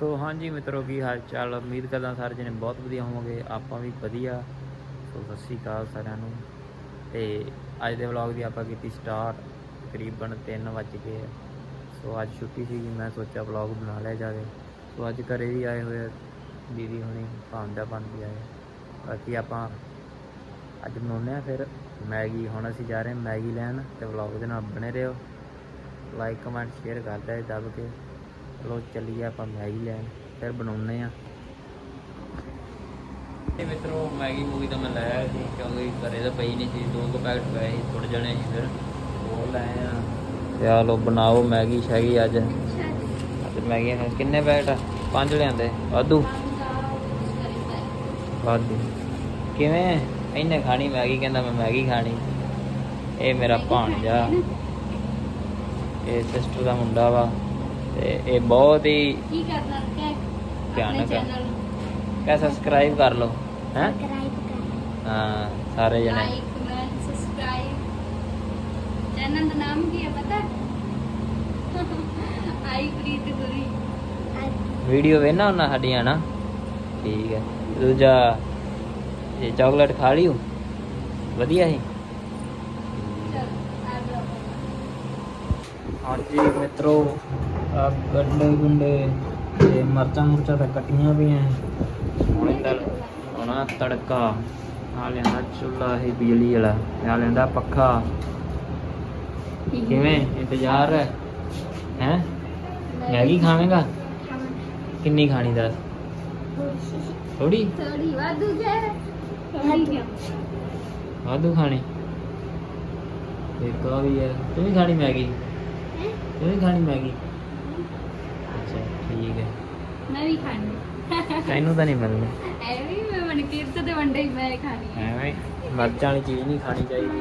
ਸੋ ਹਾਂਜੀ ਮਿੱਤਰੋ, ਕੀ ਹਾਲ ਚਾਲ ਉਮੀਦ ਕਰਦਾ ਸਾਰੇ ਜਣੇ ਬਹੁਤ ਵਧੀਆ ਹੋਵੋਗੇ, ਆਪਾਂ ਵੀ ਵਧੀਆ। ਸੋ ਸਤਿ ਸ਼੍ਰੀ ਅਕਾਲ ਸਾਰਿਆਂ ਨੂੰ। ਤੇ ਅੱਜ ਦੇ ਵਲੌਗ ਦੀ ਆਪਾਂ ਕੀਤੀ ਸਟਾਰਟ ਤਕਰੀਬਨ 3 ਵੱਜ ਗਏ ਸੋ ਅੱਜ ਛੁੱਟੀ ਸੀਗੀ, ਮੈਂ ਸੋਚਿਆ ਵਲੌਗ ਬਣਾ ਲਿਆ ਜਾਵੇ। ਸੋ ਅੱਜ ਘਰੇ ਵੀ ਆਏ ਹੋਏ ਆ, ਦੀਦੀ ਹੁਣੀ ਭਾਂਡਾ ਬਣ ਵੀ ਆਏ। ਬਾਕੀ ਆਪਾਂ ਅੱਜ ਬਣਾਉਂਦੇ ਆ ਫਿਰ। ਮੈਗੀ, ਹੁਣ ਅਸੀਂ ਜਾ ਰਹੇ ਮੈਗੀ ਲੈਣ ਤੇ ਵਲੌਗ ਦੇ ਨਾਲ ਬਣੇ ਰਹੋ। ਲਾਈਕ ਕਮੈਂਟ ਸ਼ੇਅਰ ਕਰਦਾ ਹੈ ਦੱਬ ਕੇ। ਚਲੋ ਚੱਲੀਏ ਆਪਾਂ ਮੈਗੀ ਲੈਣ, ਫਿਰ ਬਣਾਉਨੇ ਆ ਇਹ ਮਿੱਤਰੋ, ਮੈਗੀ ਮੂਗੀ ਤਾਂ ਮੈਂ ਲੈ ਸੀ, ਕਿਉਂਕਿ ਘਰੇ ਤਾਂ ਪਈ ਨਹੀਂ ਸੀ, ਦੋ ਕੁ ਪੈਕਟ ਪਏ ਸੀ ਥੋੜੇ ਜਣੇ ਸੀ ਫਿਰ। ਉਹ ਲੈ ਆ। ਤੇ ਲੋ ਬਣਾਓ ਮੈਗੀ ਸ਼ੈਗੀ ਅੱਜ। ਅੱਜ ਮੈਗੀ ਕਿੰਨੇ ਪੈਕਟ ਪੰਜ ਲਿਆਂਦੇ। ਵਾਧੂ। ਵਾਧੂ। ਕਿਵੇਂ? ਇਹਨੇ ਖਾਣੀ ਮੈਗੀ, ਕਹਿੰਦਾ ਮੈਂ ਮੈਗੀ ਖਾਣੀ। ਇਹ ਮੇਰਾ ਭਾਣਜਾ। ਇਹ ਸਿਸਟਰ ਦਾ ਮੁੰਡਾ ਵਾ। ਤੇ ਇਹ ਬਹੁਤ ਹੀ ਕੀ ਕਰਨਾ? ਭਿਆਨਕ ਆਪਣੇ ਆ। ਚੈਨਲ ਕਹ ਸਬਸਕ੍ਰਾਈਬ ਕਰ ਲਓ ਹੈ? ਸਬਸਕ੍ਰਾਈਬ ਕਰ ਹਾਂ ਸਾਰੇ ਜਣੇ। ਲਾਈਕ ਕਮੈਂਟ ਸਬਸਕ੍ਰਾਈਬ ਚੈਨਲ ਦਾ ਨਾਮ ਕੀ ਹੈ ਪਤਾ? ਆਈ ਪ੍ਰੀਤ ਗੁਰੀ। ਵੀਡੀਓ ਵੇਖਣਾ ਉਹਨਾਂ ਸਾਡੀਆਂ ਨਾ? ਠੀਕ ਹੈ। ਦੂਜਾ ਇਹ ਚਾਕਲੇਟ ਖਾ ਲਿਓ ਵਧੀਆ ਸੀ। ਚਲ ਆ ਜਾਓ। ਹਾਂਜੀ ਮਿੱਤਰੋ। ਆ ਗੰਡੇ ਗੁੰਡੇ ਤੇ ਮਰਚਾਂ ਮੁਰਚਾਂ ਤਾਂ ਕੱਟੀਆਂ ਪਈਆਂ। ਹੁਣ ਇਹਦਾ ਹੋਣਾ ਤੜਕਾ। ਆ ਲੈਂਦਾ ਚੁੱਲ੍ਹਾ ਇਹ ਬਿਜਲੀ ਵਾਲਾ। ਆ ਲੈਂਦਾ ਪੱਖਾ। ਕਿਵੇਂ? ਇੰਤਜ਼ਾਰ ਹੈ? ਹੈ? ਮੈਗੀ ਖਾਵੇਂਗਾ? ਕਿੰਨੀ ਖਾਣੀ ਦੱਸ? ਥੋੜੀ ਥੋੜੀ ਵਾਧੂ ਕਿਉਂ? ਵਾਧੂ ਖਾਣੀ। ਇੱਕ ਆ ਵੀ ਹੈ। ਤੂੰ ਵੀ ਖਾਣੀ ਮੈਗੀ? ਹੈਂ? ਤੂੰ ਵੀ ਖਾਣੀ ਮੈਗੀ? ਠੀਕ ਹੈ। ਮੈਂ ਵੀ ਖਾਣੀ ਤੈਨੂੰ ਤਾਂ ਨਹੀਂ ਮਿਲਣੀ। ਐਵੇਂ ਮੈਂ ਮਨ ਕੀਰਤ ਦੇ ਵੰਡੇ ਹੀ ਮੈਂ ਖਾਣੀ ਹੈ। ਐਵੇਂ ਮਰਚਾਂ ਵਾਲੀ ਚੀਜ਼ ਨਹੀਂ ਖਾਣੀ ਚਾਹੀਦੀ।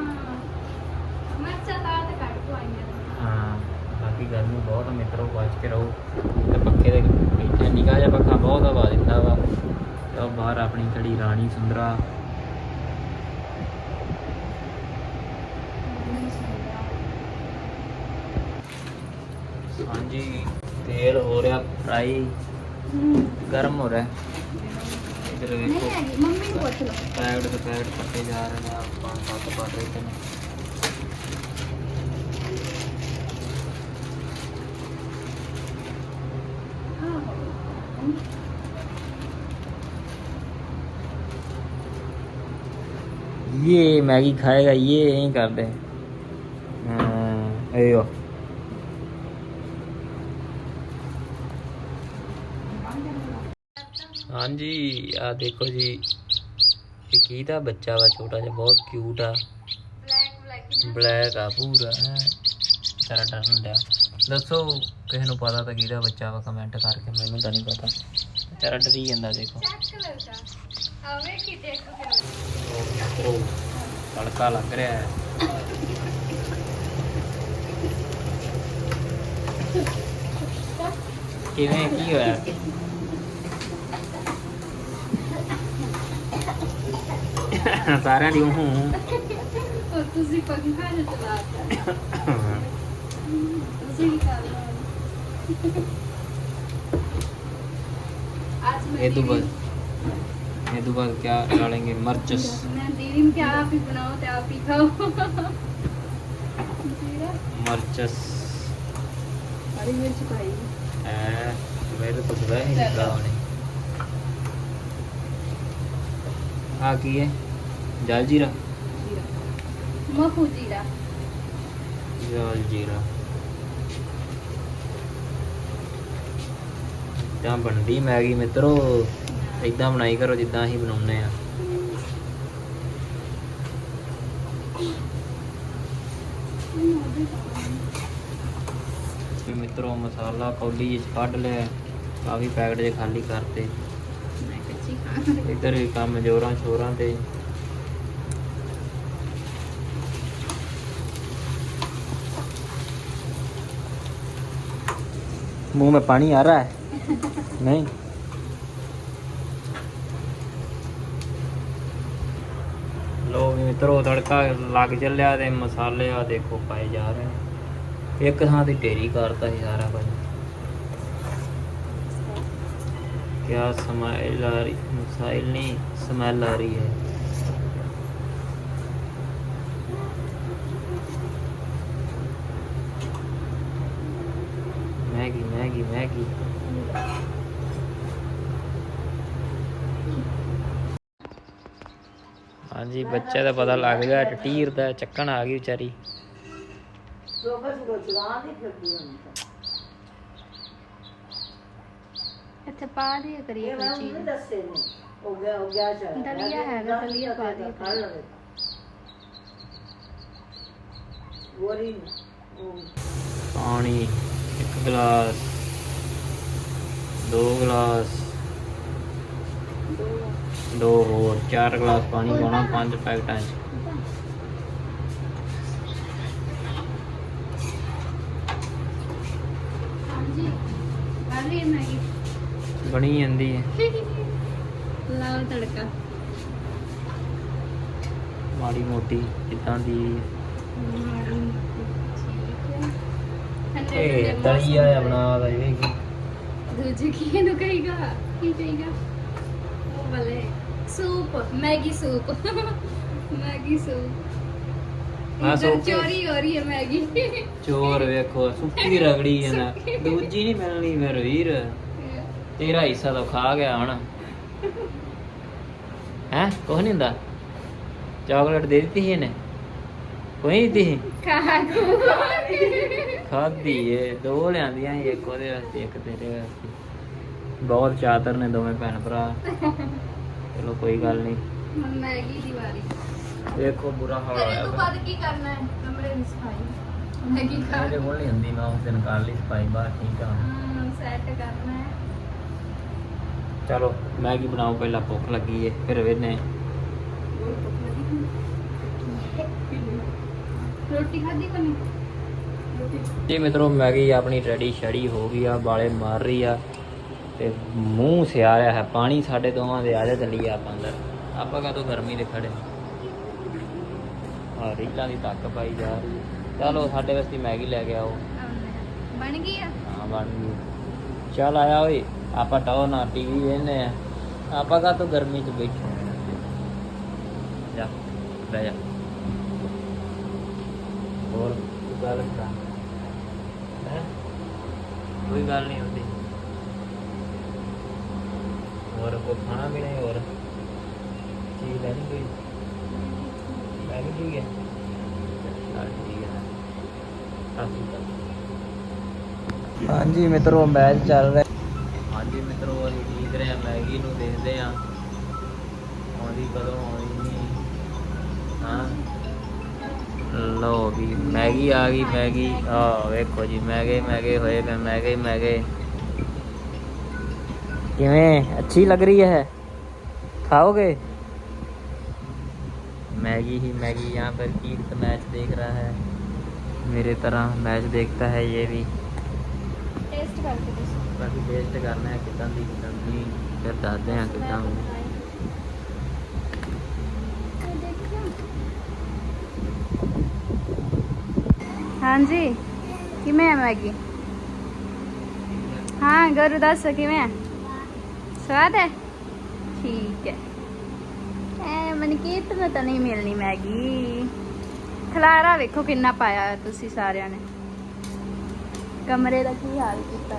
ਮਰਚਾ ਤਾਂ ਤੇ ਕੱਟ ਕੋ ਆਈਆਂ ਹਾਂ ਬਾਕੀ ਗਰਮੀ ਬਹੁਤ ਆ ਮਿੱਤਰੋ ਬਚ ਕੇ ਰਹੋ। ਤੇ ਪੱਖੇ ਦੇ ਬੈਠੇ ਨਿਗਾਹ ਜਿਹਾ ਪੱਖਾ ਬਹੁਤ ਹਵਾ ਦਿੰਦਾ ਵਾ। ਤੇ ਉਹ ਬਾਹਰ ਆਪਣੀ ਖੜੀ ਰਾਣੀ ਸੁੰਦਰਾ। ਹਾਂਜੀ। तेल हो रहा फ्राई। गर्म हो रहा है। इधर देखो। पैकेट पे पैकेट पट्टे जा रहे हैं आप पाँच सात तो पट रहे थे ये मैगी खाएगा ये यहीं कर दे हाँ ਹਾਂਜੀ, ਆ ਦੇਖੋ ਜੀ। ਇਹ ਕੀ ਦਾ ਬੱਚਾ ਵਾ ਛੋਟਾ ਜਿਹਾ, ਬਹੁਤ ਕਿਊਟ ਆ। ਬਲੈਕ ਬਲੈਕ ਬਲੈਕ ਆ ਪੂਰਾ, ਹੈ। ਸਾਰਾ ਡਰਨ ਡਿਆ। ਦੱਸੋ, ਕਿਸੇ ਨੂੰ ਪਤਾ ਤਾਂ ਕਿਹਦਾ ਬੱਚਾ ਵਾ ਕਮੈਂਟ ਕਰਕੇ, ਮੈਨੂੰ ਤਾਂ ਨਹੀਂ ਪਤਾ। ਵਿਚਾਰਾ ਡਰੀ ਜਾਂਦਾ, ਦੇਖੋ। ਚੈੱਕ ਆਵੇ ਕੀ ਦੇਖ ਕੇ ਤੜਕਾ ਲੱਗ ਰਿਹਾ ਹੈ। ਕਿਵੇਂ, ਕੀ ਹੋਇਆ? ਸਾਰਿਆਂ ਦੀ ਹੂੰ ਉਹ ਤੁਸੀਂ ਪੰਖਾ ਜਿਹਾ ਚਲਾਤਾ ਤੁਸੀਂ ਕੀ ਕਰ ਰਹੇ ਹੋ आज मैं ये तो दीदी- बस ये तो बाद क्या डालेंगे मर्चस मैं दीदी में क्या आप ही बनाओ तो आप ही खाओ जीरा मर्चस हरी मिर्च पाई है मेरे तो सुबह ही निकला होने ਆ ਕੀ ਹੈ? ਜਲ ਜੀਰਾ। ਮਖੂ ਜੀਰਾ। ਜਲ ਜੀਰਾ। ਤਾਂ ਬਣਦੀ ਮੈਗੀ ਮਿੱਤਰੋ ਇਦਾਂ ਬਣਾਈ ਕਰੋ ਜਿੱਦਾਂ ਅਸੀਂ ਬਣਾਉਂਦੇ ਆ ਮਿੱਤਰੋ ਮਸਾਲਾ ਕੌਲੀ ਵਿੱਚ ਕੱਢ ਲਿਆ ਕਾਫੀ ਪੈਕਟ ਦੇ ਖਾਲੀ ਕਰਤੇ। ਇੱਧਰ ਵੀ ਕੰਮ ਜੋਰਾਂ ਸ਼ੋਰਾਂ ਤੇ मुंह में पानी आ रहा है नहीं ਲੋ ਵੀ ਮਿੱਤਰੋ ਤੜਕਾ ਲੱਗ ਚੱਲਿਆ ਤੇ ਮਸਾਲੇ ਆ ਦੇਖੋ ਪਾਏ ਜਾ ਰਹੇ ਨੇ ਇੱਕ ਥਾਂ ਤੇ ਢੇਰੀ ਕਰਤਾ ਸੀ ਸਾਰਾ ਕੁਝ क्या समाइल आ रही मसाइल नहीं स्मेल आ रही है मैगी मैगी मैगी हाँ जी बच्चे का पता लग गया टटीर का चक्कन आ गई बेचारी ਇੱਥੇ ਪਾ ਦੇ ਕਰੀਏ ਇਹ ਕੋਈ ਮੈਂ ਚੀਜ਼। ਨਹੀਂ ਦੱਸੇ ਨੇ ਹੋ ਗਿਆ ਹੋ ਗਿਆ ਚਲ ਦਲੀਆ ਹੈਗਾ, ਦਲੀਆ ਪਾ ਦਿਓ। ਖਾ ਲਵੇ। ਗੋਰੀ ਪਾਣੀ ਇੱਕ ਗਲਾਸ ਦੋ ਗਲਾਸ ਦੋ ਹੋਰ ਚਾਰ ਗਲਾਸ ਪਾਣੀ ਪਾਉਣਾ ਪੰਜ ਪੈਕਟਾਂ 'ਚ। ਹਾਂਜੀ। ਕਰ ਲਈ ਮੈਗੀ। ਬਣੀ ਜਾਂਦੀ ਹੈ। ਲਾਓ ਤੜਕਾ। ਮਾੜੀ ਮੋਟੀ ਜਿੱਦਾਂ ਦੀ ਇਹ ਦਲੀਆ ਜਿਹਾ ਬਣਾ ਦਾ ਇਹ ਦੂਜੀ ਕੀ ਇਹਨੂੰ ਕਹੇਗਾ? ਕੀ ਕਹੇਗਾ? ਉਹ ਵਾਲੇ। Soup Maggi soup. Maggi soup. ਹਾਂ, ਇਧਰ ਸੂਪ। ਚੋਰੀ ਹੋ ਰਹੀ ਹੈ ਮੈਗੀ। ਚੋਰ ਵੇਖੋ ਸੁੱਕੀ ਰਗੜੀ ਜਾਂਦਾ ਦੂਜੀ ਨਹੀਂ ਮਿਲਣੀ ਮੇਰੇ ਵੀਰ। ਤੇਰਾ ਹਿੱਸਾ ਤਾਂ ਖਾ ਗਿਆ ਹੁਣ। ਹੈ? ਕੁਛ ਨਹੀਂ ਹੁੰਦਾ। ਚਾਕਲੇਟ ਦੇ ਦਿੱਤੀ ਸੀ ਇਹਨੇ। ਕੋਈ ਨਹੀਂ ਦਿੱਤੀ ਸੀ? ਖਾਧੀ ਏ। ਦੋ ਲਿਆਂਦੀਆਂ ਸੀ ਇੱਕ ਉਹਦੇ ਵਾਸਤੇ ਇੱਕ ਤੇਰੇ ਵਾਸਤੇ। ਬਹੁਤ ਚਾਤਰ ਨੇ ਦੋਵੇਂ ਭੈਣ ਭਰਾ। ਚਲੋ ਕੋਈ ਗੱਲ ਨਹੀਂ ਮੈਗੀ ਦੀ ਵਾਰੀ। ਵੇਖੋ ਬੁਰਾ ਹਾਲ ਹੋਇਆ ਤੋਂ। ਬਾਅਦ ਕੀ ਕਰਨਾ ਹੈ? ਕਮਰੇ ਦੀ ਸਫ਼ਾਈ। ਮੈਗੀ ਖਾ ਮੇਰੇ ਕੋਲ ਨਹੀਂ ਹੁੰਦੀ ਮੈਂ ਉਸ ਦਿਨ ਕਰ ਲਈ ਸਫ਼ਾਈ ਬਾਹਰ ਠੀਕ ਆ। ਚਲੋ ਮੈਗੀ ਬਣਾਓ ਪਹਿਲਾਂ ਭੁੱਖ ਲੱਗੀ ਏ ਫਿਰ ਵੇਨੇ ਰੋਟੀ ਖਾਦੀ ਕਨੀ ਜੀ ਮਿੱਤਰੋ ਮੈਗੀ ਆਪਣੀ ਰੈਡੀ ਸ਼ੜੀ ਹੋ ਗਈ ਆ ਬਾਲੇ ਮਾਰ ਰਹੀ ਆ ਤੇ ਮੂੰਹ ਸਿਆਰਿਆ ਹੈ ਪਾਣੀ ਸਾਡੇ ਦੋਵਾਂ ਦੇ ਆ ਜਾ ਚੱਲੀ ਆਪਾਂ ਅੰਦਰ। ਆਪਾਂ ਕਦੋਂ ਗਰਮੀ ਦੇ ਖੜੇ ਆ ਰੀਲਾਂ ਦੀ ਧੱਕ ਪਾਈ ਜਾ ਰਹੀ। ਚਲੋ ਸਾਡੇ ਵਾਸਤੇ ਮੈਗੀ ਲੈ ਕੇ ਆਓ। ਬਣ ਗਈ ਆ? ਹਾਂ ਬਣ ਗਈ। ਚੱਲ ਆਇਆ ਓਏ ਆਪਾਂ ਟਾਓ ਨਾ ਟੀਵੀ ਵੇਖਨੇ ਆ ਆਪਾਂ ਕਾ ਗਰਮੀ ਚ ਬੈਠੇ ਜਾ ਬਹਿ ਜਾ ਹੋਰ ਕੋਈ ਗੱਲ ਕਰਾਂ ਹੈ ਕੋਈ ਗੱਲ ਨਹੀਂ ਹੁੰਦੀ ਹੋਰ ਕੋਈ ਖਾਣਾ ਵੀ ਨਹੀਂ ਹੋਰ ਚੀਜ਼ ਲੈਣੀ ਕੋਈ ਲੈਣੀ ਠੀਕ ਹੈ ਚੱਲ ਠੀਕ ਹੈ ਸਤਿ ਸ਼੍ਰੀ ਅਕਾਲ ਹਾਂਜੀ ਮਿੱਤਰੋ ਮੈਚ ਚੱਲ ਰਿਹਾ। ਹਾਂਜੀ ਮਿੱਤਰੋ ਅਸੀਂ ਠੀਕ ਰਹੇ ਮੈਗੀ ਨੂੰ ਦੇਖਦੇ ਆ ਆਉਂਦੀ ਕਦੋਂ ਆਉਣੀ ਹਾਂ। ਲੋ ਵੀ ਮੈਗੀ ਆ ਗਈ ਮੈਗੀ। ਆ ਵੇਖੋ ਜੀ ਮੈਗੇ ਮੈਗੇ ਹੋਏ ਪਏ ਮੈਗੇ ਮੈਗੇ। ਕਿਵੇਂ? ਅੱਛੀ ਲੱਗ ਰਹੀ ਹੈ? ਖਾਓਗੇ? ਮੈਗੀ ਹੀ ਮੈਗੀ यहाँ पर कीर्त ਮੈਚ ਦੇਖ रहा ਹੈ? ਮੇਰੇ ਤਰ੍ਹਾਂ ਮੈਚ देखता ਹੈ ये भी ਟੇਸਟ ਕਰਕੇ ਦੱਸੋ ਬਾਕੀ ਟੇਸਟ ਕਰਨਾ ਹੈ ਕਿਦਾਂ ਦੀ ਕਿਦਾਂ ਦੀ ਫਿਰ ਦੱਸਦੇ ਹਾਂ ਕਿਦਾਂ ਹਾਂਜੀ ਕਿਵੇਂ ਹੈ ਮੈਗੀ? ਹਾਂ ਗੁਰੂ ਦੱਸ ਕਿਵੇਂ ਹੈ ਸਵਾਦ ਹੈ? ਠੀਕ ਹੈ। ਐ ਮਨਕੀਤ ਨੂੰ ਤਾਂ ਨਹੀਂ ਮਿਲਣੀ ਮੈਗੀ। ਖਲਾਰਾ ਵੇਖੋ ਕਿੰਨਾ ਪਾਇਆ ਤੁਸੀਂ ਸਾਰਿਆਂ ਨੇ। ਕਮਰੇ ਦਾ ਕੀ ਹਾਲ ਕੀਤਾ?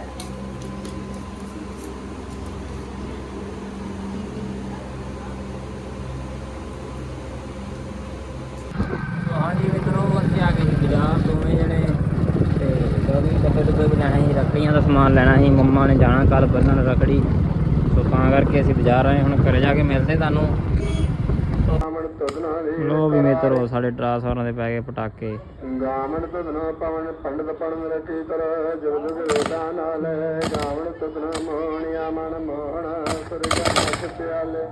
ਹਾਂਜੀ ਮਿੱਤਰੋ, ਅਸੀਂ ਆ ਗਏ ਸੀ ਬਾਜ਼ਾਰ, ਦੋਵੇਂ ਜਣੇ। ਤੇ ਦੋਵੇਂ ਡੱਬੇ ਡੱਬੇ ਵੀ ਲੈਣਾ ਸੀ, ਰੱਖੜੀਆਂ ਦਾ ਸਮਾਨ ਲੈਣਾ ਸੀ, ਮੰਮਾ ਨੇ ਜਾਣਾ ਕੱਲ ਬੰਨਣ ਰੱਖੜੀ। ਸੋ ਤਾਂ ਕਰਕੇ ਅਸੀਂ ਬਾਜ਼ਾਰ ਆਏ, ਹੁਣ ਘਰੇ ਜਾ ਕੇ ਮਿਲਦੇ ਤੁਹਾਨੂੰ। ਲੋ ਵੀ ਮਿੱਤਰੋ ਸਾਡੇ ਟਰਾਂਸਫਾਰਮਰ ਦੇ ਪੈ ਗਏ ਪਟਾਕੇ। ਗਾਵਣ ਤਦਨਾ ਪਵਨ ਪੰਡਤ ਪੜਨ ਰਕੀ ਤਰ ਜੁਗ ਜੁਗ ਨਾਲ ਗਾਵਣ ਤਦਨਾ ਮੋਹਣਿਆ ਮਨ ਮੋਹਣ ਸੁਰਗਾ ਮਸ ਪਿਆਲੇ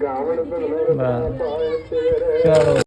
ਗਾਵਣ ਤਦਨਾ। ਪਾਏ ਤੇਰੇ।